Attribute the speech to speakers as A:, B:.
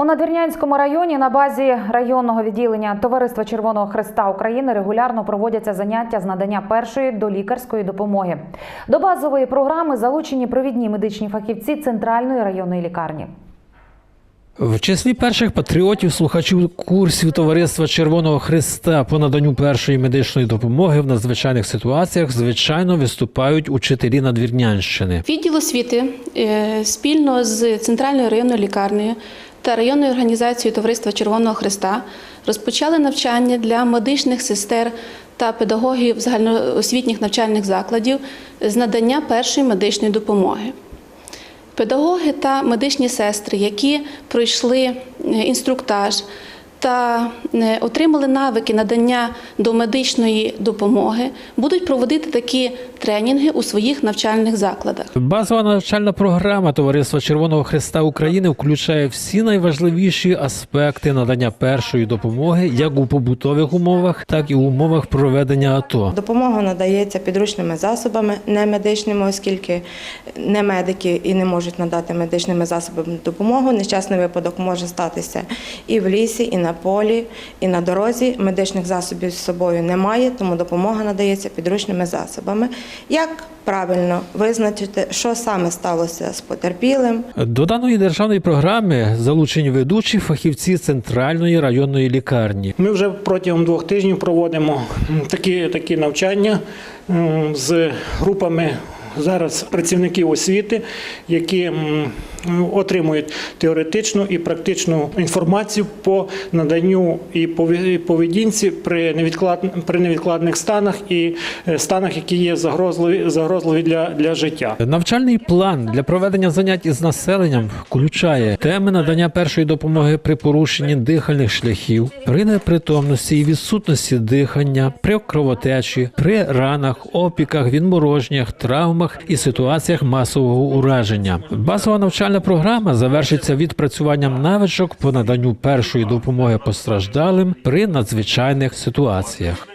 A: У Надвірнянському районі на базі районного відділення Товариства Червоного Христа України регулярно проводяться заняття з надання першої долікарської допомоги. До базової програми залучені провідні медичні фахівці центральної районної лікарні.
B: В числі перших патріотів слухачів курсів Товариства Червоного Христа по наданню першої медичної допомоги в надзвичайних ситуаціях звичайно виступають учителі Надвірнянщини.
C: Відділ освіти е, спільно з центральною районною лікарнею та районною організацією Товариства Червоного Христа розпочали навчання для медичних сестер та педагогів загальноосвітніх навчальних закладів з надання першої медичної допомоги. Педагоги та медичні сестри, які пройшли е, інструктаж та е, отримали навики надання домедичної допомоги, будуть проводити такі тренінги у своїх навчальних закладах.
B: Базова навчальна програма Товариства Червоного Христа України включає всі найважливіші аспекти надання першої допомоги як у побутових умовах, так і у умовах проведення АТО.
D: Допомога надається підручними засобами, не медичними, оскільки не медики і не можуть надати медичними засобами допомогу. Нещасний випадок може статися і в лісі, і на полі, і на дорозі. Медичних засобів з собою немає, тому допомога надається підручними засобами. Як правильно визначити, що саме сталося з потерпілим,
B: До даної державної програми залучені ведучі фахівці центральної районної лікарні.
E: Ми вже протягом двох тижнів проводимо такі, такі навчання з групами зараз працівників освіти, які отримують теоретичну і практичну інформацію по наданню і пове- поведінці при невідклад- при невідкладних станах і е, станах, які є загрозливі, загрозливі для, для життя.
B: Навчальний план для проведення занять із населенням включає теми надання першої допомоги при порушенні дихальних шляхів, при непритомності і відсутності дихання, при кровотечі, при ранах, опіках, відмороженнях, травмах і ситуаціях масового ураження. Базова навчальна програма завершиться відпрацюванням навичок по наданню першої допомоги постраждалим при надзвичайних ситуаціях.